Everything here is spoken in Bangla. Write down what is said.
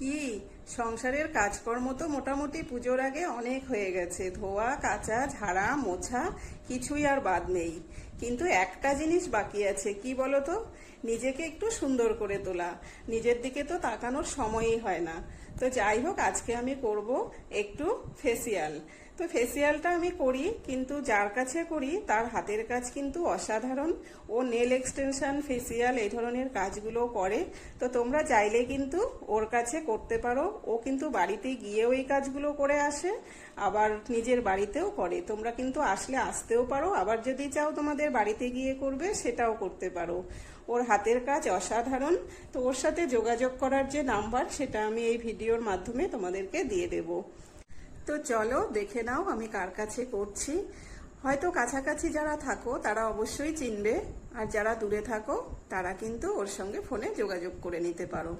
কি সংসারের কাজকর্ম তো মোটামুটি পুজোর আগে অনেক হয়ে গেছে। ধোয়া, কাচা, ঝাড়া, মোছা, কিছুই আর বাদ নেই। কিন্তু একটা জিনিস বাকি আছে, কি বলো তো নিজেকে একটু সুন্দর করে তোলা। নিজের দিকে তো তাকানোর সময়ই হয় না। তো যাই হোক, আজকে আমি করব একটু ফেসিয়াল। তো ফেসিয়ালটা আমি করি, কিন্তু যার কাছে করি, তার হাতের কাজ কিন্তু অসাধারণ। ও নেল এক্সটেনশন, ফেসিয়াল, এই ধরনের কাজগুলো করে। তো তোমরা চাইলে কিন্তু ওর কাছে করতে পারো ও কিন্তু বাড়িতে গিয়েও এই কাজগুলো করে আসে, আবার নিজের বাড়িতেও করে। তোমরা কিন্তু আসলে আসতেও পারো, আবার যদি চাও তোমাদের বাড়িতে গিয়ে করবে, সেটাও করতে পারো। ওর হাতের কাজ অসাধারণ। তো ওর সাথে যোগাযোগ করার যে নাম্বার, সেটা আমি এই ভিডিওর মাধ্যমে তোমাদেরকে দিয়ে দেবো। তো চলো, দেখে নাও আমি কার কাছে করছি। হয়তো কাছাকাছি যারা থাকো, তারা অবশ্যই চিনবে। আর যারা দূরে থাকো, তারা কিন্তু ওর সঙ্গে ফোনে যোগাযোগ করে নিতে পারো।